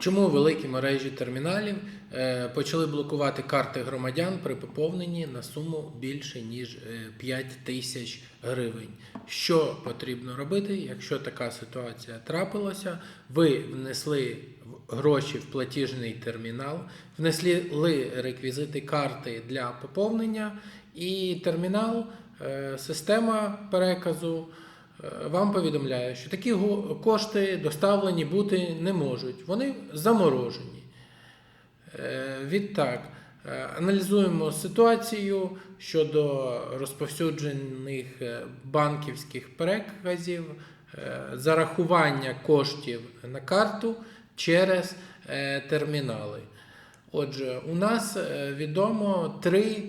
Чому великі мережі терміналів е, почали блокувати карти громадян при поповненні на суму більше ніж е, 5 тисяч гривень? Що потрібно робити, якщо така ситуація трапилася? Ви внесли гроші в платіжний термінал, внесли реквізити карти для поповнення, і термінал, е, система переказу е, вам повідомляє, що такі кошти доставлені бути не можуть. Вони заморожені. Е, Відтак, е, аналізуємо ситуацію щодо розповсюджених е, банківських переказів, зарахування коштів на карту через термінали. Отже, у нас відомо три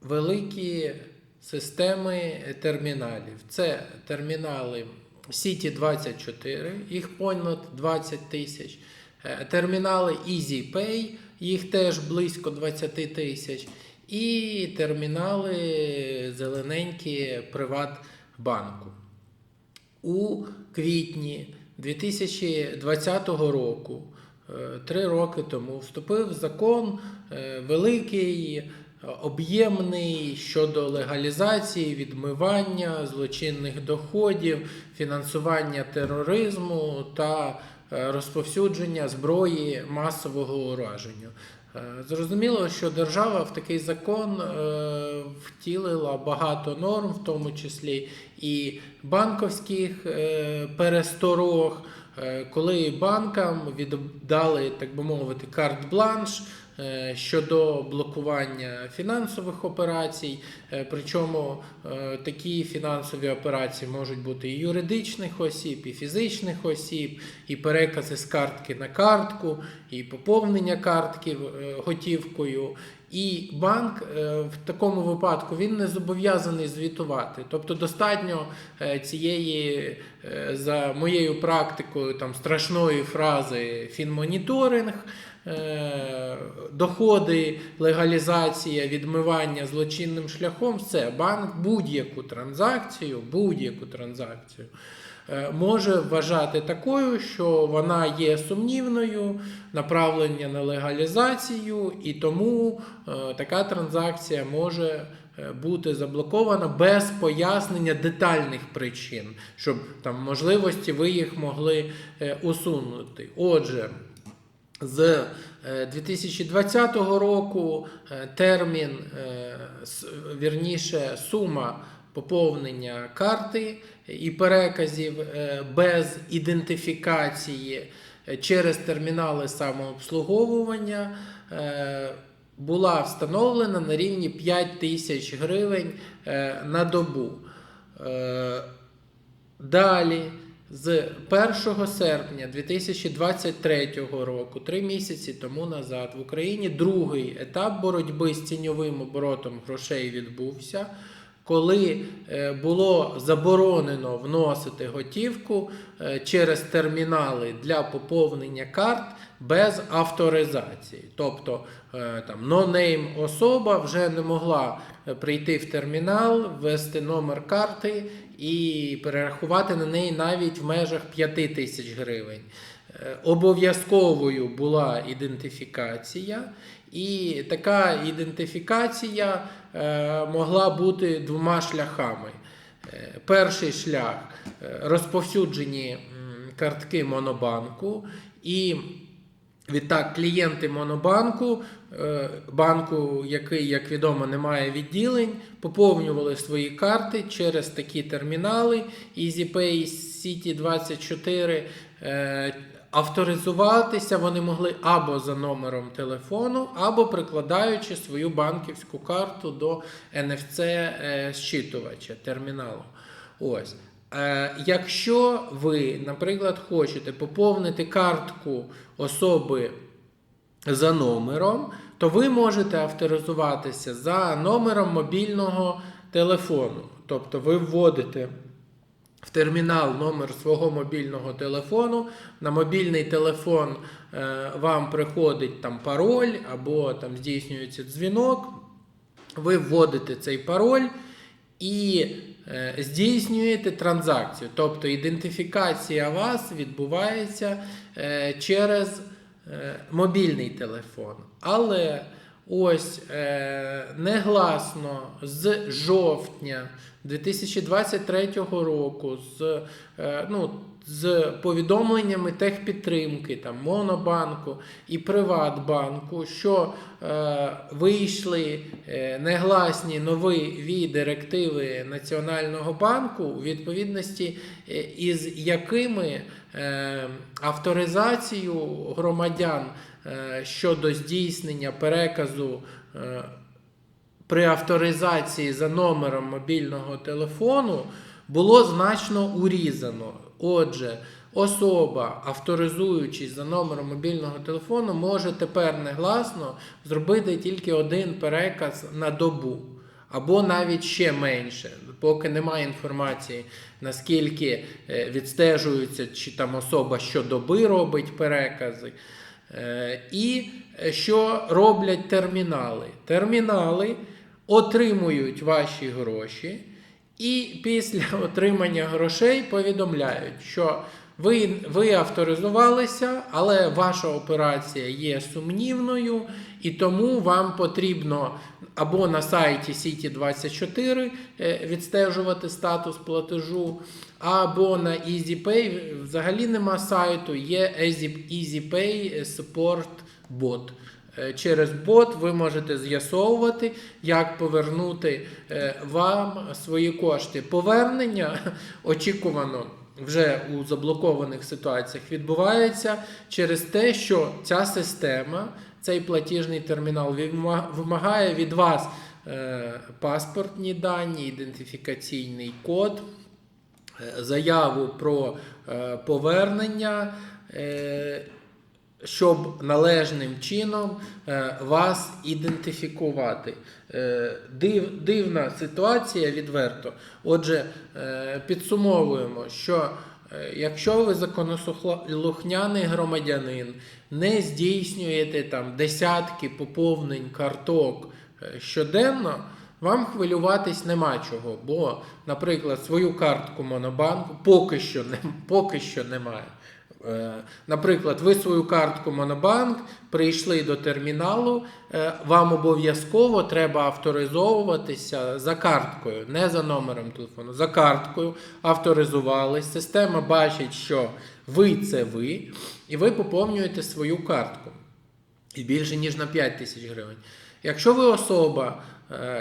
великі системи терміналів. Це термінали City 24, їх понад 20 тисяч. Е, Термінали EasyPay, їх теж близько 20 тисяч. І термінали зелененькі Приватбанку. У квітні 2020 року, е, три роки тому, вступив закон е, великий, об'ємний щодо легалізації, відмивання злочинних доходів, фінансування тероризму та е, розповсюдження зброї масового ураження. Е, Зрозуміло, що держава в такий закон е, втілила багато норм, в тому числі і банковських е, пересторог, коли банкам віддали, так би мовити, карт-бланш щодо блокування фінансових операцій. Е, Причому е, такі фінансові операції можуть бути і юридичних осіб, і фізичних осіб, і перекази з картки на картку, і поповнення картки е, готівкою. І банк е, в такому випадку він не зобов'язаний звітувати. Тобто достатньо е, цієї, е, за моєю практикою, там страшної фрази фінмоніторинг, е, доходи, легалізація, відмивання злочинним шляхом, все, банк будь-яку транзакцію, будь-яку транзакцію е, може вважати такою, що вона є сумнівною, направлення на легалізацію, і тому е, така транзакція може е, бути заблокована без пояснення детальних причин, щоб там можливості ви їх могли е, усунути. Отже, з е, 2020 року е, термін, е, вірніше, сума поповнення карти і переказів е, без ідентифікації е, через термінали самообслуговування е, була встановлена на рівні 5 тисяч гривень е, на добу. Е, Далі, з 1 серпня 2023 року, три місяці тому назад, в Україні другий етап боротьби з тіньовим оборотом грошей відбувся, коли е, було заборонено вносити готівку е, через термінали для поповнення карт без авторизації. Тобто е, там нонейм особа вже не могла прийти в термінал, ввести номер карти і перерахувати на неї навіть в межах 5 тисяч гривень. Е, Обов'язковою була ідентифікація, і така ідентифікація е, могла бути двома шляхами. Перший шлях розповсюджені картки Монобанку, і відтак клієнти Монобанку, е, банку, який, як відомо, не має відділень, поповнювали свої карти через такі термінали EasyPay, City24. е, Авторизуватися вони могли або за номером телефону, або прикладаючи свою банківську карту до NFC е, терміналу. Ось. Е, якщо ви, наприклад, хочете поповнити картку особи за номером, то ви можете авторизуватися за номером мобільного телефону. Тобто ви вводите в термінал номер свого мобільного телефону. На мобільний телефон е, вам приходить там пароль або там здійснюється дзвінок. Ви вводите цей пароль і здійснюєте транзакцію. Тобто ідентифікація вас відбувається е, через е, мобільний телефон. Але ось е, негласно з жовтня 2023 року з, е, ну, з повідомленнями техпідтримки там, Монобанку і Приватбанку, що е, вийшли е, негласні нові директиви Національного банку, у відповідності е, із якими е, авторизацію громадян е, щодо здійснення переказу. е, при авторизації за номером мобільного телефону було значно урізано. Отже, особа, авторизуючись за номером мобільного телефону, може тепер негласно зробити тільки один переказ на добу. Або навіть ще менше, поки немає інформації, наскільки е, відстежується, чи там особа щодоби робить перекази. Е, І е, що роблять термінали? Термінали отримують ваші гроші, і після отримання грошей повідомляють, що ви, ви авторизувалися, але ваша операція є сумнівною, і тому вам потрібно або на сайті City24 е, відстежувати статус платежу, або на EasyPay. Взагалі нема сайту, є Easy- EasyPay Support Bot. Е, Через бот ви можете з'ясовувати, як повернути е, вам свої кошти. Повернення очікувано вже у заблокованих ситуаціях відбувається через те, що ця система, цей платіжний термінал вимагає від вас е, паспортні дані, ідентифікаційний код, заяву про повернення. Щоб належним чином е, вас ідентифікувати. Е, див, дивна ситуація відверто. Отже, е, підсумовуємо, що якщо ви законослухняний громадянин, не здійснюєте там десятки поповнень карток щоденно. Вам хвилюватись нема чого, бо, наприклад, свою картку Монобанку поки що, не, поки що немає. Е, Наприклад, ви свою картку Монобанк прийшли до терміналу, е, вам обов'язково треба авторизовуватися за карткою, не за номером телефону, за карткою авторизувались. Система бачить, що ви це ви, і ви поповнюєте свою картку. І більше ніж на 5 тисяч гривень. Якщо ви особа,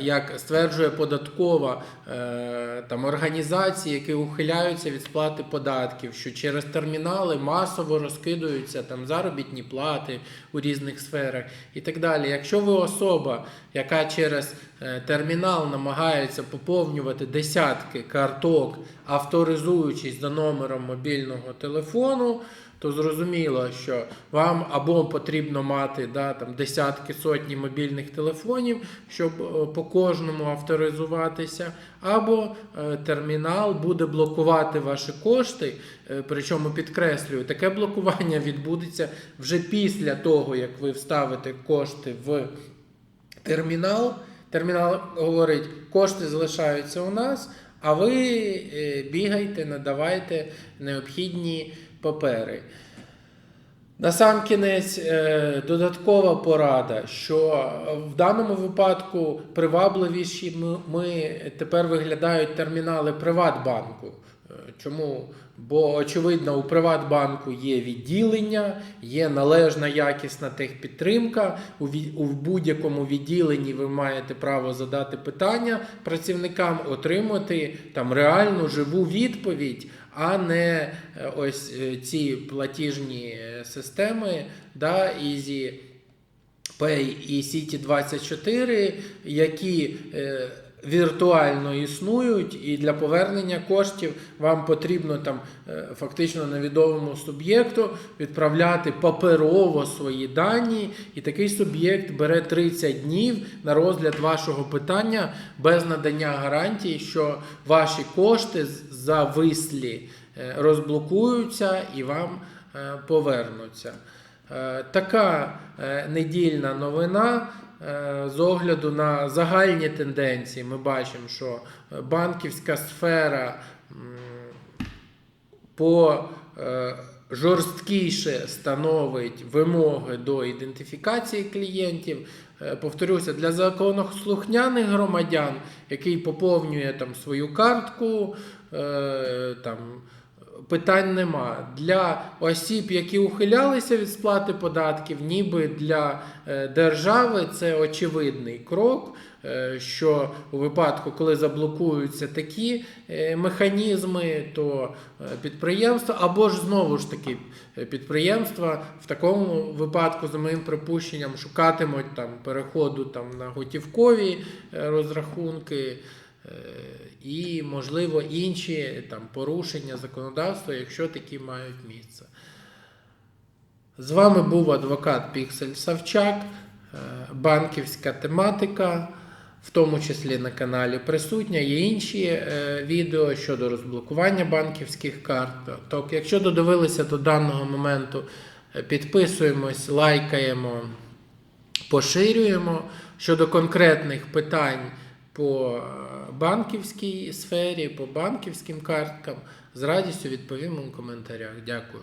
як стверджує податкова е, там, організації, які ухиляються від сплати податків, що через термінали масово розкидаються там, заробітні плати у різних сферах і так далі. Якщо ви особа, яка через е, термінал намагається поповнювати десятки карток, авторизуючись за номером мобільного телефону, то зрозуміло, що вам або потрібно мати да, там, десятки сотні мобільних телефонів, щоб е, по кожному авторизуватися, або е, термінал буде блокувати ваші кошти. Е, причому підкреслюю, таке блокування відбудеться вже після того, як ви вставите кошти в термінал. Термінал говорить, кошти залишаються у нас, а ви е, бігайте, надавайте необхідні папери. На сам кінець додаткова порада, що в даному випадку привабливіші ми, ми тепер виглядають термінали Приватбанку. Чому? Бо очевидно, у Приватбанку є відділення, є належна якісна техпідтримка. У, ві- у будь-якому відділенні ви маєте право задати питання працівникам, отримати там реальну живу відповідь, а не е, ось е, ці платіжні е, системи, да, Easy Pay і City24, які віртуально існують, і для повернення коштів вам потрібно там е, фактично невідомому суб'єкту відправляти паперово свої дані, і такий суб'єкт бере 30 днів на розгляд вашого питання без надання гарантії, що ваші кошти з- завислі е, розблокуються і вам е, повернуться. Така недільна новина. Е, З огляду на загальні тенденції, ми бачимо, що е, банківська сфера по е, жорсткіше становить вимоги до ідентифікації клієнтів. Повторюся, для законослухняних громадян, який поповнює там свою картку, там питань нема. Для осіб, які ухилялися від сплати податків, ніби для е, держави це очевидний крок. е, Що у випадку, коли заблокуються такі е, механізми, то підприємства або ж знову ж таки підприємства в такому випадку, за моїм припущенням, шукатимуть там переходу там на готівкові розрахунки. Е, і, можливо, інші там порушення законодавства, якщо такі мають місце. З вами був адвокат Піксель Савчак, е, банківська тематика, в тому числі на каналі присутня. Є інші е, відео щодо розблокування банківських карт. Тобто, якщо додивилися до даного моменту, підписуємось, лайкаємо, поширюємо щодо конкретних питань по е, банківській сфері, по банківським карткам. З радістю відповім у коментарях. Дякую.